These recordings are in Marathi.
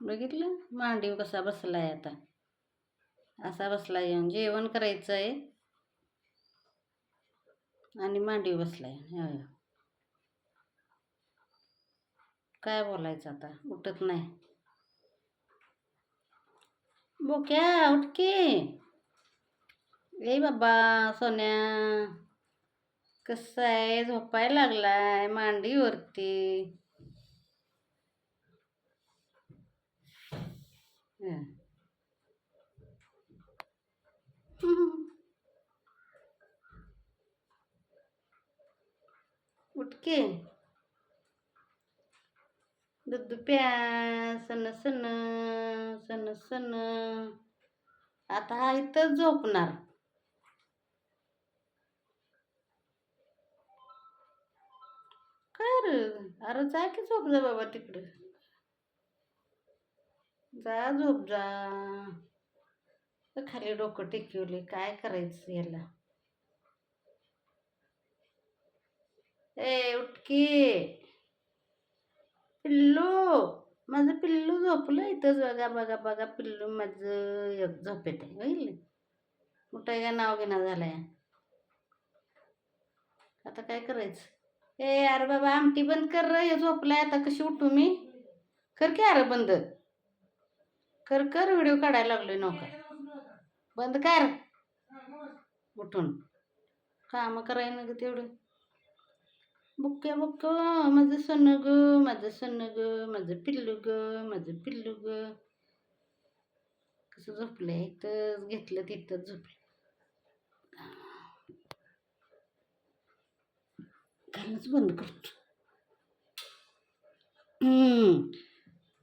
बघितलं? मांडीव कसा बसला आहे आता? असा बसला येऊन. जेवण करायचं आहे आणि मांडीव बसलाय. होय. काय बोलायचं आता? उठत नाही. बोक्या उठके ए बाबा सोन्या. कसं आहे झोपायला लागलाय. मांडीवरती. उठके. दूध प्या सन सन सन सन आता हा इथं झोपणार. काय अरे जा की झोपलं बाबा तिकडं. जा झोप जा. खाली डोकं टेकवले काय करायचं याला? ए उठकी पिल्लू माझं पिल्लू झोपलं इथंच बघा बघा बघा पिल्लू माझं एक झोपेत आहे होईल मोठं का नाव घेणं झालंय? आता काय करायचं? ए अरे बाबा आमटी बंद कर रे हे झोपलाय आता कशी उठू मी? कर की अरे बंद. कर कर व्हिडिओ काढायला लागलोय नौका बंद कर. उठून. कामं करायला ना ग तेवढं. बुक्क्या बुक्क माझं सोनं ग माझं सोनं ग माझं पिल्लू ग माझं पिल्लू ग. कसं झोपलंय? इथंच घेतलं तिथंच झोपलं. खालनंच बंद करतो.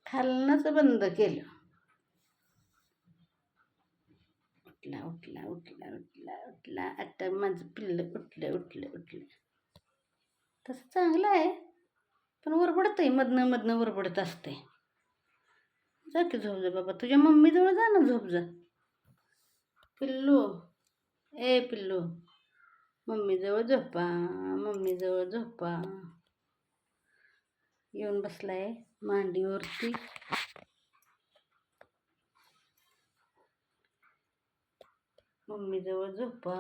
खालनंच बंद केलं. उठला उठला उठला उठला उठला. आता माझं पिल्लं उठलं उठलं उठलं. तसं चांगलं आहे. पण वरबडत आहे मधनं मधनं वरबडत असते जा की झोप जा बाबा. तुझ्या मम्मीजवळ जा ना झोप जा. पिल्लू. ए पिल्लू. मम्मीजवळ झोपा. मम्मीजवळ झोपा. येऊन बसलाय मांडीवरती. मम्मीजवळ झोपा.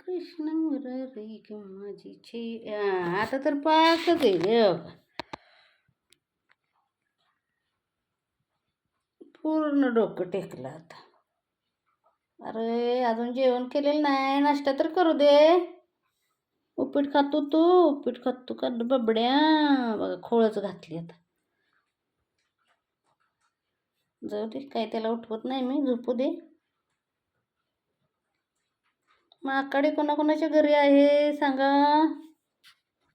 कृष्ण मुरारी माझी छे. आता तर पाकच आहे पूर्ण डोकं टेकलं आता. अरे अजून जेवण केलेलं नाही नाश्ता तर करू दे. उपीट खातो तो उपीट खातो का बबड्या. बघा खोळच घातली आता. जाऊ दे काय त्याला उठवत नाही मी झोपू दे. माकडे कोणाकोणाच्या घरी आहे सांगा.